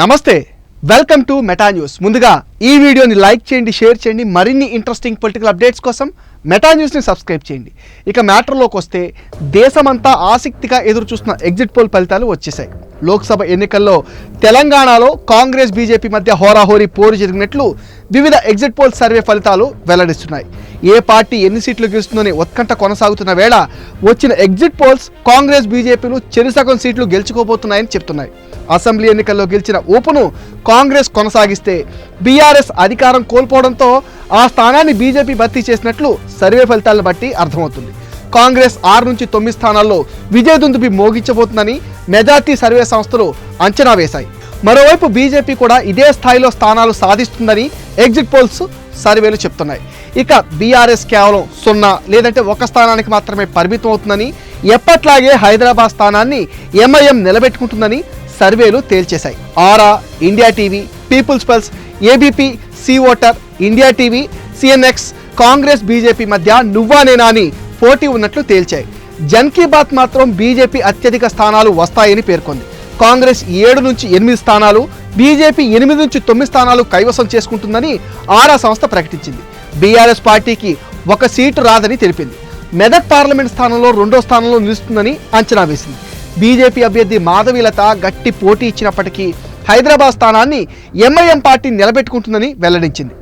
నమస్తే welcome to meta news. ముందుగా ఈ వీడియోని లైక్ చేయండి షేర్ చేయండి మరిన్ని ఇంట్రెస్టింగ్ పొలిటికల్ అప్డేట్స్ కోసం మెటా న్యూస్ని సబ్స్క్రైబ్ చేయండి. ఇక మ్యాటర్లోకి వస్తే దేశమంతా ఆసక్తిగా ఎదురుచూస్తున్న ఎగ్జిట్ పోల్ ఫలితాలు వచ్చేసాయి లోక్సభ ఎన్నికల్లో తెలంగాణలో కాంగ్రెస్ బీజేపీ మధ్య హోరాహోరీ పోరు జరిగినట్లు వివిధ ఎగ్జిట్ పోల్ సర్వే ఫలితాలు వెల్లడిస్తున్నాయి. ఏ పార్టీ ఎన్ని సీట్లు గెలుస్తుందని ఉత్కంఠ కొనసాగుతున్న వేళ వచ్చిన ఎగ్జిట్ పోల్స్ కాంగ్రెస్ బీజేపీలు చెరుసగం సీట్లు గెలుచుకోబోతున్నాయని చెప్తున్నాయి. అసెంబ్లీ ఎన్నికల్లో గెలిచిన ఊపును కాంగ్రెస్ కొనసాగిస్తే బీఆర్ఎస్ అధికారం కోల్పోవడంతో ఆ స్థానాన్ని బీజేపీ భర్తీ చేసినట్లు సర్వే ఫలితాలను బట్టి అర్థమవుతుంది. కాంగ్రెస్ ఆరు నుంచి తొమ్మిది స్థానాల్లో విజయదుందుబి మోగించబోతుందని మెజార్టీ సర్వే సంస్థలు అంచనా వేశాయి. మరోవైపు బీజేపీ కూడా ఇదే స్థాయిలో స్థానాలు సాధిస్తుందని ఎగ్జిట్ పోల్స్ సర్వేలు చెప్తున్నాయి. ఇక బీఆర్ఎస్ కేవలం సున్నా లేదంటే ఒక స్థానానికి మాత్రమే పరిమితం అవుతుందని ఎప్పట్లాగే హైదరాబాద్ స్థానాన్ని ఎంఐఎం నిలబెట్టుకుంటుందని సర్వేలు తేల్చేశాయి. Aaraa India TV people's pulse ABP C voter India TV CNX Congress BJP మధ్య నువ్వా నేనా అని పోటీ ఉన్నట్లు తేల్చాయి. జన్ కీ బాత్ మాత్రం బీజేపీ అత్యధిక స్థానాలు వస్తాయని పేర్కొంది. కాంగ్రెస్ ఏడు నుంచి ఎనిమిది స్థానాలు బీజేపీ ఎనిమిది నుంచి తొమ్మిది స్థానాలు కైవసం చేసుకుంటుందని ఆరా సంస్థ ప్రకటించింది. బీఆర్ఎస్ పార్టీకి ఒక సీటు రాదని తెలిపింది. మెదక్ పార్లమెంట్ స్థానంలో రెండో స్థానంలో నిలుస్తుందని అంచనా వేసింది. బీజేపీ అభ్యర్థి మాధవీలత గట్టి పోటీ ఇచ్చినప్పటికీ హైదరాబాద్ స్థానాన్ని ఎంఐఎం పార్టీ నిలబెట్టుకుంటుందని వెల్లడించింది.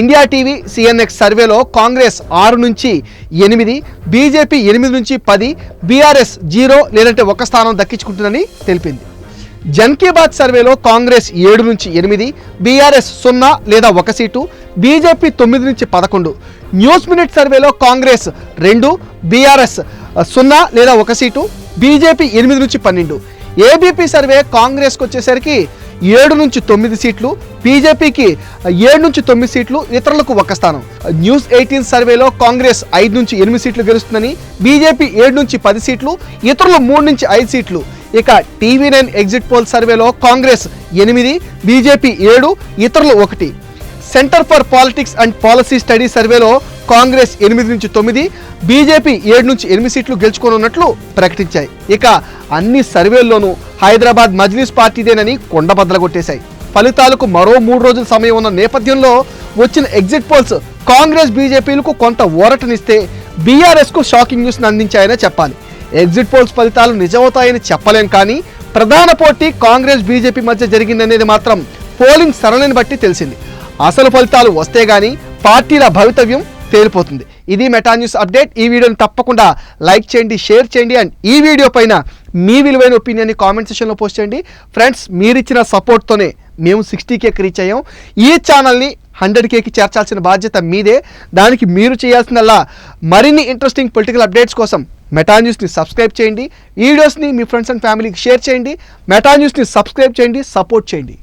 ఇండియా టీవీ సిఎన్ఎక్స్ సర్వేలో కాంగ్రెస్ ఆరు నుంచి ఎనిమిది బీజేపీ ఎనిమిది నుంచి పది బీఆర్ఎస్ జీరో లేదంటే ఒక స్థానం దక్కించుకుంటుందని తెలిపింది. జన్ సర్వేలో కాంగ్రెస్ ఏడు నుంచి ఎనిమిది బీఆర్ఎస్ సున్నా లేదా ఒక సీటు బీజేపీ తొమ్మిది నుంచి పదకొండు. న్యూస్ మినిట్ సర్వేలో కాంగ్రెస్ రెండు బీఆర్ఎస్ సున్నా లేదా ఒక సీటు బీజేపీ ఎనిమిది నుంచి పన్నెండు. ఏబీపీ సర్వే కాంగ్రెస్కి వచ్చేసరికి ఏడు నుంచి తొమ్మిది సీట్లు బీజేపీకి ఏడు నుంచి తొమ్మిది సీట్లు ఇతరులకు ఒక స్థానం. న్యూస్ ఎయిటీన్ సర్వేలో కాంగ్రెస్ ఐదు నుంచి ఎనిమిది సీట్లు గెలుస్తుందని బీజేపీ ఏడు నుంచి పది సీట్లు ఇతరులు మూడు నుంచి ఐదు సీట్లు. ఇక టీవీ నైన్ ఎగ్జిట్ పోల్ సర్వేలో కాంగ్రెస్ ఎనిమిది బీజేపీ ఏడు ఇతరులు ఒకటి. Centre for politics and policy study సర్వేలో కాంగ్రెస్ ఎనిమిది నుంచి తొమ్మిది బీజేపీ ఏడు నుంచి ఎనిమిది సీట్లు గెలుచుకోనున్నట్లు ప్రకటించాయి. ఇక అన్ని సర్వేల్లోనూ హైదరాబాద్ మజ్లిస్ పార్టీదేనని కొండబద్దలగొట్టేశాయి ఫలితాలకు మరో మూడు రోజుల సమయం ఉన్న నేపథ్యంలో వచ్చిన ఎగ్జిట్ పోల్స్ కాంగ్రెస్ బీజేపీలకు కొంత ఊరటనిస్తే బీఆర్ఎస్కు షాకింగ్ న్యూస్ని అందించాయనే చెప్పాలి. ఎగ్జిట్ పోల్స్ ఫలితాలు నిజమవుతాయని చెప్పలేం కానీ ప్రధాన పోటీ కాంగ్రెస్ బీజేపీ మధ్య జరిగిందనేది మాత్రం పోలింగ్ సరళిని బట్టి తెలిసింది. అసలు ఫలితాలు వస్తే గానీ పార్టీల భవితవ్యం తేలిపోతుంది. ఇది మెటా న్యూస్ అప్డేట్. ఈ వీడియోని తప్పకుండా లైక్ చేయండి షేర్ చేయండి అండ్ ఈ వీడియో పైన మీ విలువైన ఒపీనియన్ని కామెంట్ సెషన్లో పోస్ట్ చేయండి. ఫ్రెండ్స్ మీరిచ్చిన సపోర్ట్తోనే మేము సిక్స్టీ కేకి రీచ్ అయ్యాం. ఈ ఛానల్ని హండ్రెడ్ కేకి చేర్చాల్సిన బాధ్యత మీదే. దానికి మీరు చేయాల్సిందల్లా మరిన్ని ఇంట్రెస్టింగ్ పొలిటికల్ అప్డేట్స్ కోసం మెటా న్యూస్ని సబ్స్క్రైబ్ చేయండి. వీడియోస్ని మీ ఫ్రెండ్స్ అండ్ ఫ్యామిలీకి షేర్ చేయండి. మెటా న్యూస్ని సబ్స్క్రైబ్ చేయండి సపోర్ట్ చేయండి.